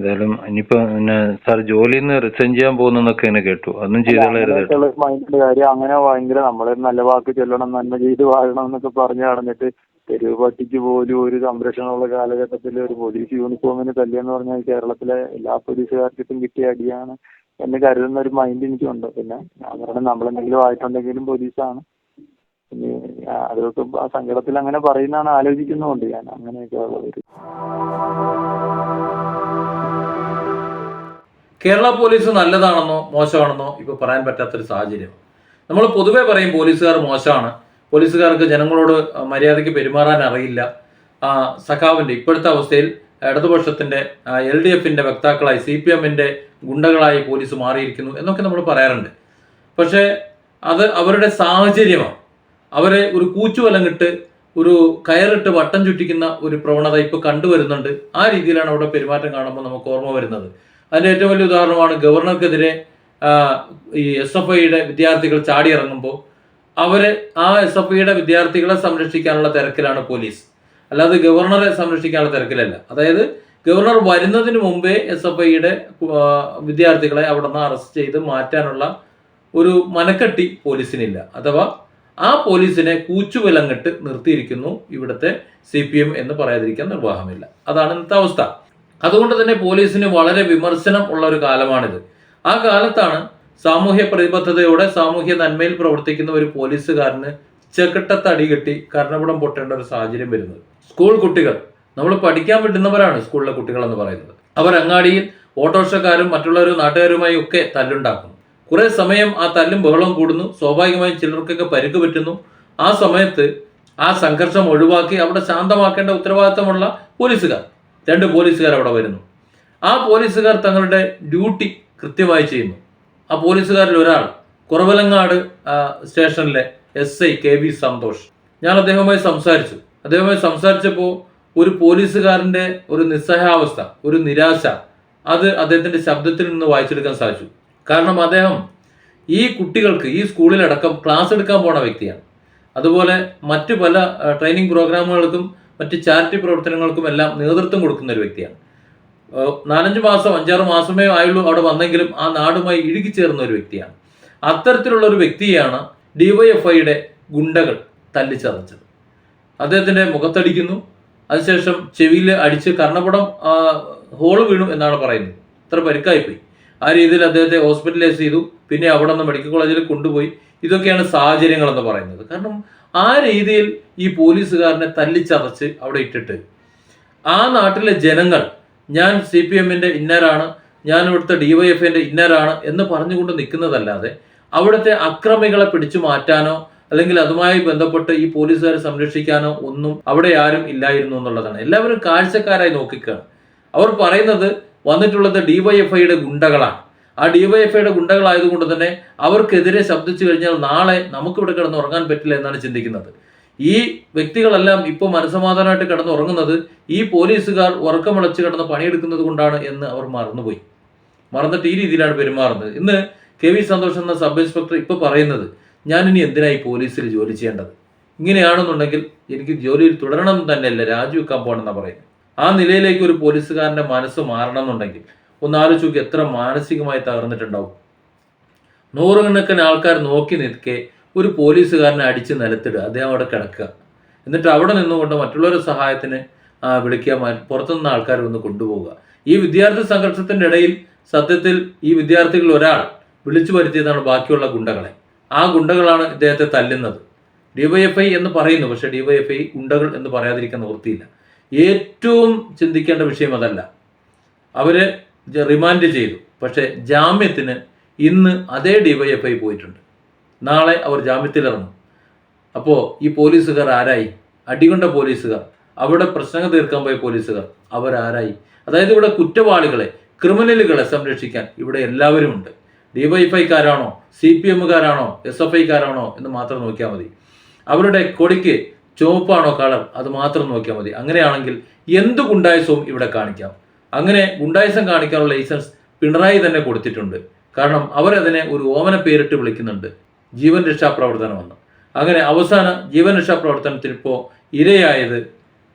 എന്തായാലും ഇനിയിപ്പോ പിന്നെ സാർ ജോലിയിൽ നിന്ന് റിസൈൻ ചെയ്യാൻ പോകുന്നൊക്കെയാണ് കേട്ടു. അതൊന്നും കേട്ടോ മൈൻഡിന്റെ കാര്യം അങ്ങനെ ഭയങ്കര നമ്മളൊരു നല്ല വാക്ക് ചൊല്ലണം നന്മ ചെയ്ത് വാഴണം എന്നൊക്കെ പറഞ്ഞു നടന്നിട്ട് തെരുവ് പട്ടിക്ക് പോലും ഒരു സംരക്ഷണമുള്ള കാലഘട്ടത്തിൽ ഒരു പോലീസ് യൂണിഫോമിന് തല്ലിയെന്ന് പറഞ്ഞാൽ കേരളത്തിലെ എല്ലാ പോലീസുകാർക്കും കിട്ടിയ അടിയാണ് എന്ന് കരുതുന്ന ഒരു മൈൻഡ് എനിക്കുണ്ട്. പിന്നെ അവരുടെ നമ്മളെന്തെങ്കിലും ആയിട്ടുണ്ടെങ്കിലും പോലീസാണ് പിന്നെ അതൊക്കെ ആ സങ്കടത്തിൽ അങ്ങനെ പറയുന്നതാണ് ആലോചിക്കുന്നുണ്ട് ഞാൻ അങ്ങനെയൊക്കെ ഉള്ള ഒരു കേരള പോലീസ് നല്ലതാണെന്നോ മോശമാണെന്നോ ഇപ്പോൾ പറയാൻ പറ്റാത്തൊരു സാഹചര്യം. നമ്മൾ പൊതുവേ പറയും പോലീസുകാർ മോശമാണ്. പോലീസുകാർക്ക് ജനങ്ങളോട് മര്യാദയ്ക്ക് പെരുമാറാൻ അറിയില്ല. സഖാവിന്റെ ഇപ്പോഴത്തെ അവസ്ഥയിൽ ഇടതുപക്ഷത്തിന്റെ എൽ ഡി എഫിന്റെ വക്താക്കളായി സി പി എമ്മിന്റെ ഗുണ്ടകളായി പോലീസ് മാറിയിരിക്കുന്നു എന്നൊക്കെ നമ്മൾ പറയാറുണ്ട്. പക്ഷേ അത് അവരുടെ സാഹചര്യമാണ്. അവരെ ഒരു കൂച്ചുവലങ്ങിട്ട് ഒരു കയറിട്ട് വട്ടം ചുറ്റിക്കുന്ന ഒരു പ്രവണത ഇപ്പോൾ കണ്ടുവരുന്നുണ്ട്. ആ രീതിയിലാണ് അവിടെ പെരുമാറ്റം കാണുമ്പോൾ നമുക്ക് ഓർമ്മ വരുന്നത്. അതിന്റെ ഏറ്റവും വലിയ ഉദാഹരണമാണ് ഗവർണർക്കെതിരെ ഈ എസ് എഫ് ഐയുടെ വിദ്യാർത്ഥികൾ ചാടിയിറങ്ങുമ്പോൾ അവർ ആ എസ് എഫ് ഐയുടെ വിദ്യാർത്ഥികളെ സംരക്ഷിക്കാനുള്ള തിരക്കിലാണ് പോലീസ്. അല്ലാതെ ഗവർണറെ സംരക്ഷിക്കാനുള്ള തിരക്കിലല്ല. അതായത് ഗവർണർ വരുന്നതിന് മുമ്പേ എസ് എഫ് ഐയുടെ വിദ്യാർത്ഥികളെ അവിടെ നിന്ന് അറസ്റ്റ് ചെയ്ത് മാറ്റാനുള്ള ഒരു മനക്കെട്ടി പോലീസിനില്ല. അഥവാ ആ പോലീസിനെ കൂച്ചുവിലങ്ങിട്ട് നിർത്തിയിരിക്കുന്നു ഇവിടുത്തെ സി പി എം എന്ന് പറയാതിരിക്കാൻ നിർവാഹമില്ല. അതാണ് ഇന്നത്തെ അവസ്ഥ. അതുകൊണ്ട് തന്നെ പോലീസിന് വളരെ വിമർശനം ഉള്ള ഒരു കാലമാണിത്. ആ കാലത്താണ് സാമൂഹ്യ പ്രതിബദ്ധതയോടെ സാമൂഹ്യ നന്മയിൽ പ്രവർത്തിക്കുന്ന ഒരു പോലീസുകാരന് ചെക്കട്ടത്തടി കെട്ടി കർണപുടം പൊട്ടേണ്ട ഒരു സാഹചര്യം വരുന്നത്. സ്കൂൾ കുട്ടികൾ നമ്മൾ പഠിക്കാൻ വിടുന്നവരാണ് സ്കൂളിലെ കുട്ടികൾ എന്ന് പറയുന്നത്. അവർ അങ്ങാടിയിൽ ഓട്ടോറിക്ഷക്കാരും മറ്റുള്ളവരും നാട്ടുകാരുമായി ഒക്കെ തല്ലുണ്ടാക്കുന്നു. കുറെ സമയം ആ തല്ലും ബഹളവും കൂടുന്നു. സ്വാഭാവികമായും ചിലർക്കൊക്കെ പരിക്ക് പറ്റുന്നു. ആ സമയത്ത് ആ സംഘർഷം ഒഴിവാക്കി അവിടെ ശാന്തമാക്കേണ്ട ഉത്തരവാദിത്തമുള്ള പോലീസുകാർ. രണ്ട് പോലീസുകാർ അവിടെ വരുന്നു. ആ പോലീസുകാർ തങ്ങളുടെ ഡ്യൂട്ടി കൃത്യമായി ചെയ്യുന്നു. ആ പോലീസുകാരിൽ ഒരാൾ കുറവലങ്ങാട് സ്റ്റേഷനിലെ S I K V Santhosh. ഞാൻ അദ്ദേഹവുമായി സംസാരിച്ചു. അദ്ദേഹവുമായി സംസാരിച്ചപ്പോൾ ഒരു പോലീസുകാരന്റെ ഒരു നിസ്സഹാവസ്ഥ ഒരു നിരാശ അത് അദ്ദേഹത്തിന്റെ ശബ്ദത്തിൽ നിന്ന് വായിച്ചെടുക്കാൻ സാധിച്ചു. കാരണം അദ്ദേഹം ഈ കുട്ടികൾക്ക് ഈ സ്കൂളിലടക്കം ക്ലാസ് എടുക്കാൻ പോണ വ്യക്തിയാണ്. അതുപോലെ മറ്റു പല ട്രെയിനിങ് പ്രോഗ്രാമുകൾക്കും മറ്റ് ചാരിറ്റി പ്രവർത്തനങ്ങൾക്കും എല്ലാം നേതൃത്വം കൊടുക്കുന്ന ഒരു വ്യക്തിയാണ്. നാലഞ്ച് മാസം അഞ്ചാറ് മാസമേ ആയുള്ളൂ അവിടെ വന്നെങ്കിലും ആ നാടുമായി ഇഴുകിച്ചേർന്ന ഒരു വ്യക്തിയാണ്. അത്തരത്തിലുള്ള ഒരു വ്യക്തിയാണ് ഡിവൈഎഫ്ഐയുടെ ഗുണ്ടകൾ തല്ലിച്ചതച്ചത്. അദ്ദേഹത്തിന്റെ മുഖത്തടിക്കുന്നു. അതിനുശേഷം ചെവിയിൽ അടിച്ച് കർണപടം ഹോൾ വീണു എന്നാണ് പറയുന്നത്. അത്ര പരിക്കായിപ്പോയി. ആ രീതിയിൽ അദ്ദേഹത്തെ ഹോസ്പിറ്റലൈസ് ചെയ്തു. പിന്നെ അവിടെ നിന്ന് മെഡിക്കൽ കോളേജിൽ കൊണ്ടുപോയി. ഇതൊക്കെയാണ് സാഹചര്യങ്ങൾ എന്ന് പറയുന്നത്. കാരണം ആ രീതിയിൽ ഈ പോലീസുകാരനെ തല്ലിച്ചതച്ച് അവിടെ ഇട്ടിട്ട്. ആ നാട്ടിലെ ജനങ്ങൾ ഞാൻ സി പി എമ്മിന്റെ ഇന്നറാണ് ഞാൻ ഇവിടുത്തെ ഡിവൈഎഫിന്റെ ഇന്നറാണ് എന്ന് പറഞ്ഞുകൊണ്ട് നിൽക്കുന്നതല്ലാതെ അവിടുത്തെ അക്രമികളെ പിടിച്ചു മാറ്റാനോ അല്ലെങ്കിൽ അതുമായി ബന്ധപ്പെട്ട് ഈ പോലീസുകാരെ സംരക്ഷിക്കാനോ ഒന്നും അവിടെ ആരും ഇല്ലായിരുന്നു എന്നുള്ളതാണ്. എല്ലാവരും കാഴ്ചക്കാരായി നോക്കിക്കാണ്. അവർ പറയുന്നത് വന്നിട്ടുള്ളത് ഡിവൈഎഫ്ഐയുടെ ഗുണ്ടകളാണ്. ആ ഡിവൈഎഫ്ഐയുടെ ഗുണ്ടകളായതുകൊണ്ട് തന്നെ അവർക്കെതിരെ ശബ്ദിച്ചു കഴിഞ്ഞാൽ നാളെ നമുക്കിവിടെ കിടന്ന് ഉറങ്ങാൻ പറ്റില്ല എന്നാണ് ചിന്തിക്കുന്നത്. ഈ വ്യക്തികളെല്ലാം ഇപ്പോൾ മനസമാധാനമായിട്ട് കിടന്ന് ഉറങ്ങുന്നത് ഈ പോലീസുകാർ ഉറക്കമിളച്ച് കിടന്ന് പണിയെടുക്കുന്നത് കൊണ്ടാണ് എന്ന് അവർ മറന്നുപോയി. മറന്നിട്ട് ഈ രീതിയിലാണ് പെരുമാറുന്നത്. ഇന്ന് കെ വി സന്തോഷ് എന്ന സബ് ഇൻസ്പെക്ടർ ഇപ്പോൾ പറയുന്നത് ഞാൻ ഇനി എന്തിനായി പോലീസിൽ ജോലി ചെയ്യേണ്ടത്? ഇങ്ങനെയാണെന്നുണ്ടെങ്കിൽ എനിക്ക് ജോലിയിൽ തുടരണം തന്നെയല്ല രാജിവെക്കാൻ പോകണമെന്നാണ് പറയുന്നത്. ആ നിലയിലേക്ക് ഒരു പോലീസുകാരന്റെ മനസ്സ് മാറണം എന്നുണ്ടെങ്കിൽ ഒന്ന് ആലോചിച്ച് നോക്കി എത്ര മാനസികമായി തകർന്നിട്ടുണ്ടാവും. നൂറുകണക്കിന് ആൾക്കാർ നോക്കി നിൽക്കെ ഒരു പോലീസുകാരനെ അടിച്ച് നിലത്തിടുക അദ്ദേഹം അവിടെ കിടക്കുക. എന്നിട്ട് അവിടെ നിന്നുകൊണ്ട് മറ്റുള്ളവരുടെ സഹായത്തിന് വിളിക്കുക പുറത്തുനിന്ന് ആൾക്കാർ വന്ന് കൊണ്ടുപോവുക. ഈ വിദ്യാർത്ഥി സംഘർഷത്തിന്റെ ഇടയിൽ സത്യത്തിൽ ഈ വിദ്യാർത്ഥികളിൽ ഒരാൾ വിളിച്ചു വരുത്തിയതാണ് ബാക്കിയുള്ള ഗുണ്ടകളെ. ആ ഗുണ്ടകളാണ് ഇദ്ദേഹത്തെ തല്ലുന്നത്. ഡിവൈഎഫ്ഐ എന്ന് പറയുന്നു പക്ഷെ ഡിവൈഎഫ്ഐ ഗുണ്ടകൾ എന്ന് പറയാതിരിക്കാൻ നിവൃത്തിയില്ല. ഏറ്റവും ചിന്തിക്കേണ്ട വിഷയം അതല്ല. അവർ റിമാൻഡ് ചെയ്തു. പക്ഷേ ജാമ്യത്തിന് ഇന്ന് അതേ ഡിവൈഎഫ്ഐ പോയിട്ടുണ്ട്. നാളെ അവർ ജാമ്യത്തിലിറങ്ങും. അപ്പോൾ ഈ പോലീസുകാർ ആരായി? അടികൊണ്ട പോലീസുകാർ. അവിടെ പ്രശ്നങ്ങൾ തീർക്കാൻ പോയ പോലീസുകാർ. അവരാരായി? അതായത് ഇവിടെ കുറ്റവാളികളെ ക്രിമിനലുകളെ സംരക്ഷിക്കാൻ ഇവിടെ എല്ലാവരും ഉണ്ട്. ഡിവൈഫൈക്കാരാണോ സി പി എമ്മുകാരാണോ എസ് എഫ് ഐക്കാരാണോ എന്ന് മാത്രം നോക്കിയാൽ മതി. അവരുടെ കൊടിക്ക് ചുവപ്പാണോ കളർ? അത് മാത്രം നോക്കിയാൽ മതി. അങ്ങനെയാണെങ്കിൽ എന്ത് ഗുണ്ടായുസവും ഇവിടെ കാണിക്കാം. അങ്ങനെ ഗുണ്ടായുസം കാണിക്കാനുള്ള ലൈസൻസ് പിണറായി തന്നെ കൊടുത്തിട്ടുണ്ട്. കാരണം അവരതിനെ ഒരു ഓമന പേരിട്ട് വിളിക്കുന്നുണ്ട്. ജീവൻ രക്ഷാ പ്രവർത്തനമെന്ന് അങ്ങനെ അവസാന ജീവൻ രക്ഷാ പ്രവർത്തനത്തിൽ ഇപ്പോൾ ഇരയായത്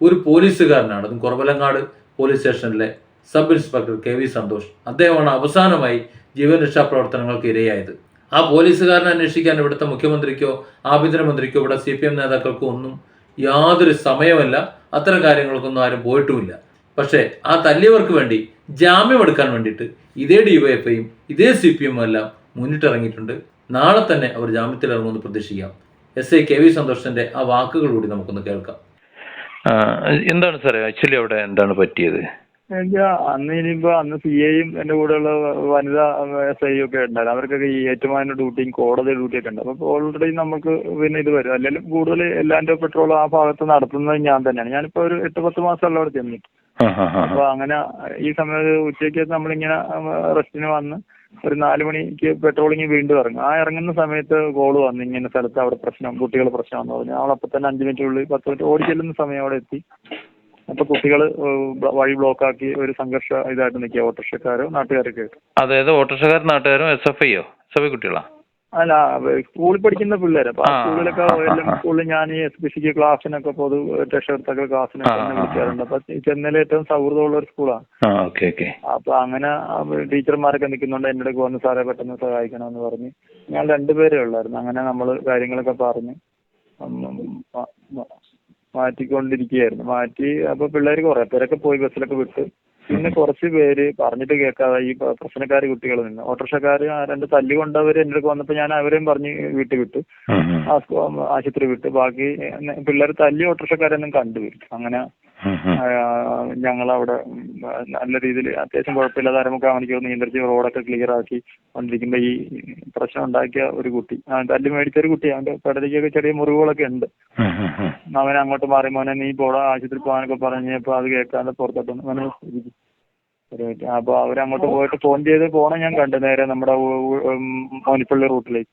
ഒരു പോലീസുകാരനാണ്. അതും കുറവലങ്ങാട് പോലീസ് സ്റ്റേഷനിലെ sub inspector K V Santhosh. അദ്ദേഹമാണ് അവസാനമായി ജീവൻ രക്ഷാ പ്രവർത്തനങ്ങൾക്ക് ഇരയായത്. ആ പോലീസുകാരനെ അന്വേഷിക്കാൻ ഇവിടുത്തെ മുഖ്യമന്ത്രിക്കോ ആഭ്യന്തരമന്ത്രിക്കോ ഇവിടെ സി പി എം നേതാക്കൾക്കോ ഒന്നും യാതൊരു സമയമല്ല. അത്തരം കാര്യങ്ങൾക്കൊന്നും ആരും പോയിട്ടുമില്ല. പക്ഷേ ആ തല്ലിയവർക്ക് വേണ്ടി ജാമ്യം എടുക്കാൻ വേണ്ടിയിട്ട് ഇതേ ഡിവൈഎഫ്ഐയും ഇതേ സി പി എമ്മും എല്ലാം മുന്നിട്ടിറങ്ങിയിട്ടുണ്ട്. നാളെ തന്നെ അവർ ജാമ്യത്തിൽ ഇറങ്ങുമെന്ന് പ്രതീക്ഷിക്കാം. എസ് ഐ കെ വി സന്തോഷന്റെ ആ വാക്കുകൾ കൂടി നമുക്കൊന്ന് കേൾക്കാം. എന്താണ് സാറേ? ആക്ച്വലി അവിടെ എന്താണ് പറ്റിയത്? എന്നുവെച്ചാ അന്ന് ഇനിയിപ്പോ അന്ന് സി ഐയും എന്റെ കൂടെയുള്ള വനിതാ എസ് ഐ ഒക്കെ ഉണ്ടായിരുന്നു. അവർക്കൊക്കെ ഈ ഏറ്റുമാന ഡ്യൂട്ടിയും കോടതി ഡ്യൂട്ടിയൊക്കെ ഉണ്ട്. അപ്പൊ ഓൾറെഡി നമുക്ക് പിന്നെ ഇത് വരും. അല്ലെങ്കിൽ കൂടുതൽ എല്ലാന്റെ പെട്രോൾ ആ ഭാഗത്ത് നടത്തുന്നത് ഞാൻ തന്നെയാണ്. ഞാനിപ്പോ ഒരു എട്ട് പത്ത് മാസമല്ല അവിടെ ചെന്നിട്ട് അപ്പൊ അങ്ങനെ ഈ സമയത്ത് ഉച്ചയ്ക്ക് നമ്മളിങ്ങനെ റെസ്റ്റിന് വന്ന് ഒരു നാല് മണിക്ക് പെട്രോളിങ് വീണ്ടും ഇറങ്ങും. ആ ഇറങ്ങുന്ന സമയത്ത് കോൾ വന്നു ഇങ്ങനെ സ്ഥലത്ത് അവിടെ പ്രശ്നം കുട്ടികൾ പ്രശ്നമാണെന്ന് പറഞ്ഞു. അപ്പൊ തന്നെ അഞ്ച് മിനിറ്റിനുള്ളിൽ പത്ത് മിനിറ്റ് ഓടി ചെല്ലുന്ന സമയം അവിടെ എത്തി. അപ്പൊ കുട്ടികൾ വഴി ബ്ലോക്ക് ആക്കി ഒരു സംഘർഷ ഇതായിട്ട് നിൽക്കുക ഓട്ടോറിക്ഷക്കാരോ നാട്ടുകാരൊക്കെ ആയിട്ട്? അതായത് ഓട്ടോറിക്ഷക്കാരും നാട്ടുകാരും എസ് എഫ് ഐയോ? എസ് എഫ് ഐ കുട്ടികളാ? അല്ല സ്കൂളിൽ പഠിക്കുന്ന പിള്ളേര്. അപ്പൊ സ്കൂളിലൊക്കെ സ്കൂളിൽ ഞാൻ ഈ എസ് പി സിക്ക് ക്ലാസ്സിനൊക്കെ പൊതു രക്ഷകർത്താക്കൾ ക്ലാസ്സിനൊക്കെ എന്നെ. വിളിക്കാറുണ്ട്. അപ്പൊ ചെന്നൈയിലെ ഏറ്റവും സൗഹൃദമുള്ള ഒരു സ്കൂളാണ് അപ്പൊ അങ്ങനെ ടീച്ചർമാരൊക്കെ നിൽക്കുന്നുണ്ട് എന്റെ അടുക്ക് വന്ന് സാറെ പെട്ടെന്ന് സഹായിക്കണമെന്ന് പറഞ്ഞ്. ഞാൻ രണ്ടുപേരേ ഉള്ളായിരുന്നു. അങ്ങനെ നമ്മൾ കാര്യങ്ങളൊക്കെ പറഞ്ഞ് മാറ്റിക്കൊണ്ടിരിക്കുകയായിരുന്നു. മാറ്റി അപ്പൊ പിള്ളേര് കുറെ പേരൊക്കെ പോയി ബസ്സിലൊക്കെ വിട്ട്. പിന്നെ കുറച്ച് പേര് പറഞ്ഞിട്ട് കേൾക്കാതെ ഈ പ്രശ്നക്കാര് കുട്ടികൾ നിന്ന്. ഓട്ടോറിക്ഷക്കാര് രണ്ട് തല്ലി കൊണ്ടവര് എന്റെ അടുക്ക് വന്നപ്പോ ഞാൻ അവരെയും പറഞ്ഞ് വീട്ടിൽ വിട്ടു. ആശുപത്രി വിട്ട്. ബാക്കി പിള്ളേർ തല്ലി ഓട്ടോറിക്ഷക്കാരൊന്നും കണ്ടുപിടിച്ചു. അങ്ങനെ ഞങ്ങൾ അവിടെ നല്ല രീതിയിൽ അത്യാവശ്യം കുഴപ്പമില്ലാതെ അരമുക്കാൽ മണിക്കൂർ നിയന്ത്രിച്ച് റോഡൊക്കെ ക്ലിയർ ആക്കി കൊണ്ടിരിക്കുമ്പോൾ ഈ പ്രശ്നം ഉണ്ടാക്കിയ ഒരു കുട്ടി. ആ, തല്ലി മേടിച്ച ഒരു കുട്ടി. അവന്റെ കടലിക്കൊക്കെ ചെറിയ മുറിവുകളൊക്കെ ഉണ്ട്. അവൻ അങ്ങോട്ട് മാറി മോനെ നീ പോടാ ആശുപത്രി പോകാനൊക്കെ പറഞ്ഞപ്പോ അത് കേൾക്കാതെ പുറത്തോട്ട്. അപ്പൊ അവരങ്ങോട്ട് പോയിട്ട് ഫോൺ ചെയ്ത് പോണേ ഞാൻ കണ്ടു നേരെ നമ്മുടെ മോനിപ്പള്ളി റൂട്ടിലേക്ക്.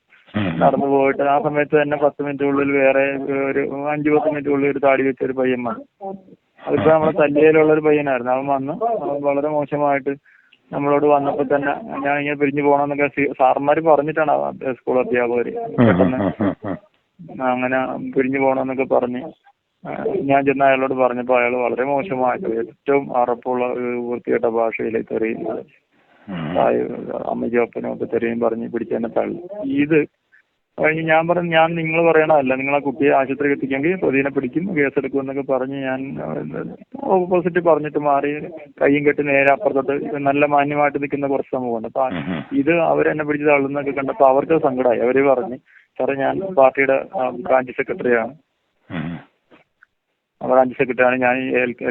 നടന്നു പോയിട്ട് ആ സമയത്ത് തന്നെ പത്ത് മിനിറ്റ് ഉള്ളിൽ വേറെ ഒരു അഞ്ചു പത്ത് മിനിറ്റ് ഉള്ളിൽ ഒരു താടി വെച്ച ഒരു വന്നു അതിപ്പോ നമ്മുടെ തല്ലിയിലുള്ള ഒരു പയ്യനായിരുന്നു. അവൻ വന്നു. വളരെ മോശമായിട്ട് നമ്മളോട് വന്നപ്പോ തന്നെ ഞാൻ ഇങ്ങനെ പിരിഞ്ഞു പോകണമെന്നൊക്കെ എന്നൊക്കെ സാറന്മാര് പറഞ്ഞിട്ടാണ് സ്കൂൾ അധ്യാപകര്. അങ്ങനെ പിരിഞ്ഞു പോകണമെന്നൊക്കെ പറഞ്ഞ് ഞാൻ ചെന്ന് അയാളോട് പറഞ്ഞപ്പോ അയാൾ വളരെ മോശമായിട്ട് ഏറ്റവും അറപ്പുള്ള ഒരു വൃത്തികെട്ട ഭാഷയിൽ തെറിയും അമ്മയ്ക്കും അപ്പനും ഒക്കെ തെറിയും പറഞ്ഞ് പിടിച്ചെന്നെ തള്ളി. ഇത് കഴിഞ്ഞ് ഞാൻ പറഞ്ഞു ഞാൻ നിങ്ങൾ പറയണതല്ല. നിങ്ങൾ ആ കുട്ടിയെ ആശുപത്രി എത്തിക്കെങ്കിൽ പ്രതിനെ പിടിക്കും കേസെടുക്കും എന്നൊക്കെ പറഞ്ഞ് ഞാൻ ഓപ്പോസിറ്റ് പറഞ്ഞിട്ട് മാറി കയ്യും കെട്ടി നേരെ അപ്പുറത്തോട്ട് നല്ല മാന്യമായിട്ട് നിൽക്കുന്ന കുറച്ച് സമൂഹമുണ്ട്. അപ്പൊ. ഇത് അവരെന്നെ പിടിച്ച് തള്ളുന്നൊക്കെ കണ്ടപ്പോൾ അവർക്ക് സങ്കടമായി അവർ പറഞ്ഞ് സാറേ ഞാൻ പാർട്ടിയുടെ ബ്രാഞ്ച് സെക്രട്ടറിയാണ്. ബ്രാഞ്ച് സെക്രട്ടറിയാണ്. ഞാൻ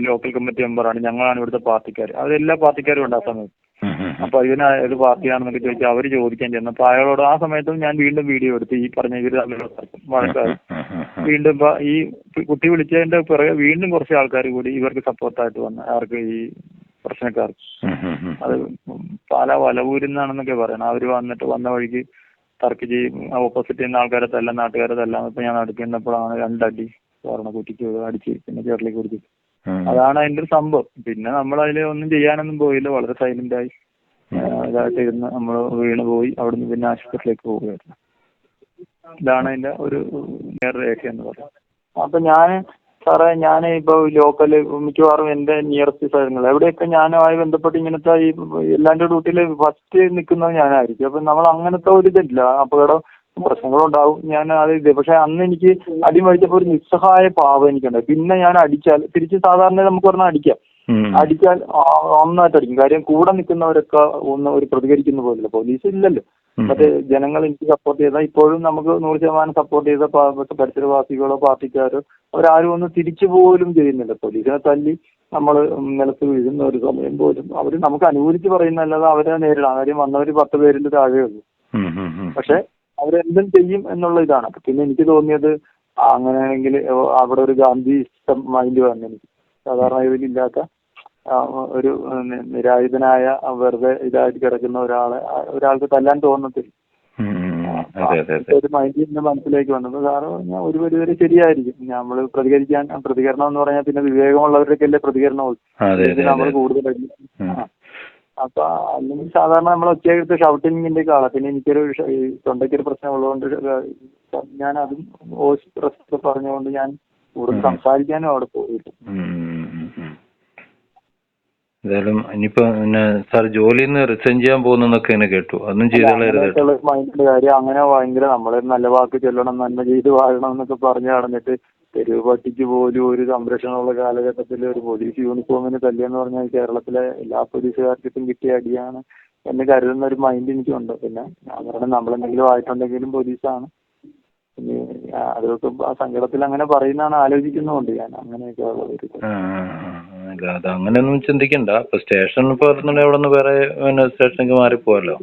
ലോക്കൽ കമ്മിറ്റി മെമ്പറാണ്. ഞങ്ങളാണ് ഇവിടുത്തെ പാർട്ടിക്കാർ അത് എല്ലാ പാർട്ടിക്കാരും ഉണ്ട് ആ സമയത്ത്. അപ്പൊ ഇതിന് ഏത് പാർട്ടിയാണെന്നൊക്കെ ചോദിച്ചാൽ അവർ ചോദിക്കാൻ ചെന്നപ്പോ അയാളോട് ആ സമയത്തും ഞാൻ വീണ്ടും വീഡിയോ എടുത്ത് ഈ പറഞ്ഞ ഇവർ തമ്മിലുള്ള തർക്കം വഴക്കായി. വീണ്ടും ഇപ്പൊ ഈ കുട്ടി വിളിച്ചതിന്റെ പിറകെ വീണ്ടും കുറച്ച് ആൾക്കാർ കൂടി ഇവർക്ക് സപ്പോർട്ടായിട്ട് വന്ന് അവർക്ക് ഈ പ്രശ്നക്കാർക്ക്. അത് പാല വലവൂരിൽ നിന്നാണെന്നൊക്കെ പറയണം. അവർ വന്നിട്ട് വന്ന വഴിക്ക് തർക്കിച്ച് ഓപ്പോസിറ്റ് ചെയ്യുന്ന ആൾക്കാരെ തല്ല നാട്ടുകാരെ തല്ലാൻ ഇപ്പൊ ഞാൻ അടുക്കുന്നപ്പോഴാണ് രണ്ടടി കാരണം കുട്ടിക്ക് അടിച്ച് പിന്നെ ചേട്ടലേക്ക് കുടിച്ചിട്ട് അതാണ് അതിന്റെ ഒരു സംഭവം. പിന്നെ നമ്മൾ അതിൽ ഒന്നും ചെയ്യാനൊന്നും പോയില്ല. വളരെ സൈലന്റ് ആയി. ആ, ഇതായിട്ട് ഇരുന്ന് നമ്മൾ വീണ് പോയി അവിടുന്ന് പിന്നെ ആശുപത്രിയിലേക്ക് പോവുകയായിരുന്നു. ഇതാണ് അതിന്റെ ഒരു നേർരേഖ എന്ന് പറയുന്നത് അപ്പൊ ഞാൻ സാറേ ഞാൻ ഇപ്പൊ ലോക്കൽ മിക്കവാറും എന്റെ നിയറസ്റ്റ് സ്ഥലങ്ങൾ എവിടെയൊക്കെ ഞാനുമായി ബന്ധപ്പെട്ട് ഇങ്ങനത്തെ ഈ എല്ലാന്റെ ഡ്യൂട്ടിയിൽ ഫസ്റ്റ് നിൽക്കുന്നത് ഞാനായിരിക്കും. അപ്പൊ നമ്മൾ അങ്ങനത്തെ ഒരു ഇതില്ല. അപകടം പ്രശ്നങ്ങളുണ്ടാവും. ഞാൻ അത് ഇത്. പക്ഷെ അന്ന് എനിക്ക് അടി മേടിച്ചപ്പോൾ ഒരു നിസ്സഹായ പാവം എനിക്കുണ്ടായി. പിന്നെ ഞാൻ അടിച്ചാൽ തിരിച്ച് സാധാരണ നമുക്ക് പറഞ്ഞാൽ അടിക്കാം. അടിച്ചാൽ ഒന്നായിട്ട് അടിക്കും കാര്യം കൂടെ നിൽക്കുന്നവരൊക്കെ ഒന്ന് ഒരു പ്രതികരിക്കുന്ന പോലില്ല പോലീസ് ഇല്ലല്ലോ. മറ്റേ ജനങ്ങൾ എനിക്ക് സപ്പോർട്ട് ചെയ്താൽ ഇപ്പോഴും നമുക്ക് നൂറ് ശതമാനം സപ്പോർട്ട് ചെയ്ത പരിസരവാസികളോ പാർട്ടിക്കാരോ അവരാരും ഒന്ന് തിരിച്ചു പോലും ചെയ്യുന്നില്ല. പോലീസിനെ തല്ലി നമ്മൾ നിലത്ത് വീഴുന്ന ഒരു സമയം പോലും അവർ നമുക്ക് അനുകൂലിച്ച് പറയുന്നല്ലാതെ അവരെ നേരിടാം. കാര്യം വന്നവർ പത്ത് പേരിൽ താഴെ ഉള്ളൂ. പക്ഷെ അവരെന്തും ചെയ്യും എന്നുള്ള ഇതാണ്. അപ്പൊ പിന്നെ എനിക്ക് തോന്നിയത് അങ്ങനെയാണെങ്കിൽ അവിടെ ഒരു ഗാന്ധി മൈൻഡ് വന്നു എനിക്ക്. സാധാരണ ഇതിലില്ലാത്ത ഒരു നിരായുധനായ വെറുതെ ഇതായിട്ട് കിടക്കുന്ന ഒരാളെ ഒരാൾക്ക് തല്ലാൻ തോന്നത്തില്ല. ഒരു മനസ്സിലേക്ക് വന്നത് സാറ് പറഞ്ഞാൽ ഒരു പരിധിവരെ ശരിയായിരിക്കും. നമ്മൾ പ്രതികരിക്കാൻ പ്രതികരണം എന്ന് പറഞ്ഞാൽ പിന്നെ വിവേകമുള്ളവരുടെയൊക്കെ അല്ലേ പ്രതികരണമുള്ളൂ നമ്മൾ ഉം. അപ്പൊ അല്ലെങ്കിൽ സാധാരണ നമ്മൾ ഒറ്റയെടുത്ത് ഷൗട്ടിങ്ങിന്റെ ഒക്കെ ആളാ പിന്നെ എനിക്കൊരു തൊണ്ടയ്ക്കൊരു പ്രശ്നം ഉള്ളതുകൊണ്ട് ഞാൻ അതും പറഞ്ഞുകൊണ്ട് ഞാൻ കൂടുതൽ. സംസാരിക്കാനും അവിടെ പോയില്ല. എന്തായാലും ഇനിയിപ്പോ പിന്നെ സാർ ജോലിയിൽ നിന്ന് റിസൈൻ ചെയ്യാൻ ഇങ്ങനെ കേട്ടു. അതൊന്നും ചെയ്ത് കളയരുത് കേട്ടോ മൈൻഡിന്റെ കാര്യം അങ്ങനെ ഭയങ്കര നമ്മളെ നല്ല വാക്ക് ചൊല്ലണം നന്മ ചെയ്ത് വാഴണം എന്നൊക്കെ പറഞ്ഞു നടന്നിട്ട് തെരുവ് പട്ടിക്ക് പോലും ഒരു സംരക്ഷണമുള്ള കാലഘട്ടത്തിൽ ഒരു പോലീസ് യൂണിഫോമിന് തല്ലിയെന്ന് പറഞ്ഞാൽ കേരളത്തിലെ എല്ലാ പോലീസുകാർക്കും കിട്ടിയ അടിയാണ് എന്ന് കരുതുന്ന ഒരു മൈൻഡ് എനിക്കുണ്ട്. പിന്നെ ഞാൻ പറഞ്ഞ നമ്മളെന്തെങ്കിലും ആയിട്ടുണ്ടെങ്കിലും പോലീസാണ് പിന്നെ ആ അതൊക്കെ ആ സങ്കടത്തിൽ അങ്ങനെ പറയുന്നതാണ് ആലോചിക്കുന്നുണ്ട് ഞാൻ അങ്ങനെയൊക്കെ ഉള്ള ഒരു ആ, ആ, ആ. അല്ല അത് അങ്ങനെയൊന്നും ചിന്തിക്കണ്ട. ഇപ്പൊ സ്റ്റേഷനിൽ പോയിരുന്നുണ്ടെങ്കിൽ അവിടെ നിന്ന് വേറെ പിന്നെ സ്റ്റേഷനിലേക്ക് മാറിപ്പോവല്ലോ.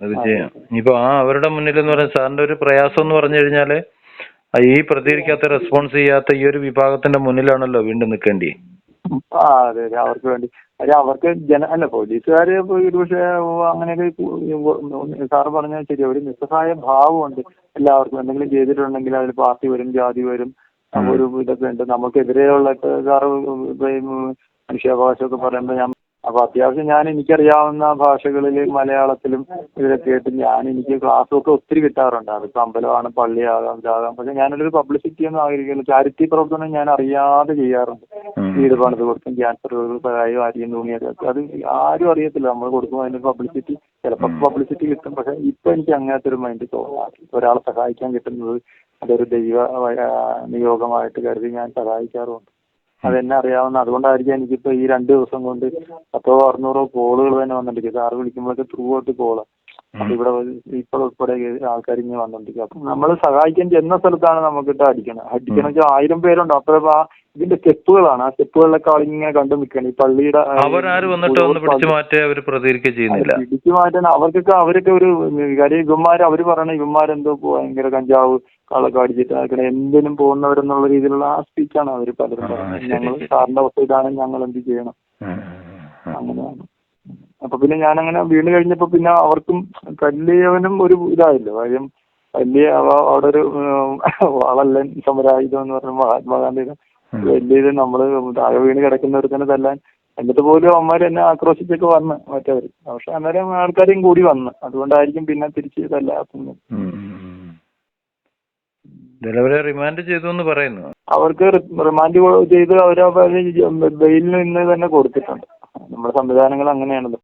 അത് ചെയ്യാം. ഇനിയിപ്പോ ആ അവരുടെ മുന്നിൽ എന്ന് പറയുന്നത് സാറിന്റെ ഒരു പ്രയാസം എന്ന് പറഞ്ഞു കഴിഞ്ഞാൽ ഈ പ്രതികരിക്കാത്ത റെസ്പോൺസ് ചെയ്യാത്ത ഈ ഒരു വിഭാഗത്തിന്റെ മുന്നിലാണല്ലോ വീണ്ടും നിൽക്കേണ്ടി അവർക്ക് വേണ്ടി. അല്ല അവർക്ക് ജന അല്ല പോലീസുകാർ ഇപ്പൊ ഒരുപക്ഷെ അങ്ങനെയൊക്കെ സാറ് പറഞ്ഞാൽ ശരി. ഒരു നിസ്സഹായ ഭാവമുണ്ട് എല്ലാവർക്കും എന്തെങ്കിലും ചെയ്തിട്ടുണ്ടെങ്കിൽ അതിൽ പാർട്ടി വരും ജാതി വരും ഒരു ഇതൊക്കെ ഉണ്ട്. നമുക്കെതിരെയുള്ള മനുഷ്യാവകാശം ഒക്കെ പറയുമ്പോ ഞാൻ അപ്പൊ അത്യാവശ്യം ഞാൻ എനിക്കറിയാവുന്ന ഭാഷകളിൽ മലയാളത്തിലും ഇതിലൊക്കെ ആയിട്ട് ഞാൻ എനിക്ക് ക്ലാസ്സൊക്കെ ഒത്തിരി കിട്ടാറുണ്ട്. അതിപ്പോ അമ്പലമാണ് പള്ളിയാകാം ഇതാകാം പക്ഷെ ഞാനൊരു പബ്ലിസിറ്റി ഒന്നും ആഗ്രഹിക്കുന്നു ചാരിറ്റി പ്രവർത്തനം ഞാൻ അറിയാതെ ചെയ്യാറുണ്ട്. വീട് പണിത് കൊടുക്കും ക്യാൻസർ സഹായം ആരെയും തോന്നിയൊക്കെ അത് ആരും അറിയത്തില്ല. നമ്മൾ കൊടുക്കുമ്പോൾ അതിന്റെ പബ്ലിസിറ്റി ചിലപ്പോൾ പബ്ലിസിറ്റി കിട്ടും. പക്ഷെ ഇപ്പൊ എനിക്ക് അങ്ങനത്തെ ഒരു മൈൻഡ് തോന്നാറില്ല. ഒരാളെ സഹായിക്കാൻ കിട്ടുന്നത് അതൊരു ദൈവ നിയോഗമായിട്ട് കരുതി ഞാൻ സഹായിക്കാറുമുണ്ട് അതെന്നെ അറിയാവുന്ന അതുകൊണ്ടായിരിക്കും എനിക്കിപ്പോ ഈ രണ്ട് ദിവസം കൊണ്ട് പത്തോ അറുന്നൂറോ കോളുകൾ തന്നെ വന്നിട്ടുണ്ട്. സാറ് വിളിക്കുമ്പോഴൊക്കെ ത്രൂ ഔട്ട് കോൾ അപ്പൊ ഇവിടെ ഇപ്പോൾ ഉൾപ്പെടെ ആൾക്കാർ ഇങ്ങനെ വന്നോണ്ടിരിക്കും അപ്പൊ നമ്മൾ സഹായിക്കാൻ ചെന്ന സ്ഥലത്താണ് നമുക്കിട്ട് അടിക്കണം. അടിക്കണം വെച്ചാൽ ആയിരം പേരുണ്ട്. അപ്പൊ ആ ഇതിന്റെ സ്റ്റെപ്പുകളാണ്. ആ സ്റ്റെപ്പുകളിലൊക്കെ ആളിങ്ങനെ കണ്ടു നിൽക്കണം ഈ പള്ളിയുടെ അവരാര് വന്നിട്ട് ഒന്ന് പിടിച്ചു മാറ്റി അവർ പ്രതികരിക്കുക ചെയ്യുന്നില്ല. പിടിച്ചു മാറ്റാൻ അവർക്കൊക്കെ അവരൊക്കെ ഒരു കാര്യം ഇവന്മാർ അവർ പറയണ ഇവന്മാരെന്തോ ഭയങ്കര കഞ്ചാവ് കള്ളൊക്കെ അടിച്ചിട്ട് അങ്ങനെ എന്തിനും പോകുന്നവരെന്നുള്ള രീതിയിലുള്ള ആ സ്പീച്ചാണ് അവർ പലരും പറയുന്നത്. ഞങ്ങൾ സാറിന്റെ അവസ്ഥ ഇതാണ് ഞങ്ങൾ എന്ത് ചെയ്യണം അങ്ങനെയാണ്. അപ്പൊ പിന്നെ ഞാൻ അങ്ങനെ വീണ് കഴിഞ്ഞപ്പോ പിന്നെ അവർക്കും കല്ലിയവനും ഒരു ഇതായല്ലോ. കാര്യം വലിയ അവ- അവിടെ ഒരു വളല്ലൻ സമരായുധം എന്ന് പറഞ്ഞ മഹാത്മാഗാന്ധിയുടെ. വലിയ നമ്മൾ താഴെ വീണ് കിടക്കുന്നവർക്ക് തല്ലാൻ എന്നിട്ട് പോലും അമ്മമാര് എന്നെ ആക്രോശിച്ചൊക്കെ വന്ന് മറ്റവര്. പക്ഷെ അന്നേരം ആൾക്കാരെയും കൂടി വന്ന്. അതുകൊണ്ടായിരിക്കും പിന്നെ തിരിച്ച് തല്ലാത്തുന്നത് റിമാൻഡ് ചെയ്തു എന്ന് പറയുന്നു. അവർക്ക് റിമാൻഡ് ചെയ്ത് അവരെ ബെയിലിൽ നിന്ന് തന്നെ കൊടുത്തിട്ടുണ്ട്. നമ്മുടെ സംവിധാനങ്ങൾ അങ്ങനെയാണല്ലോ.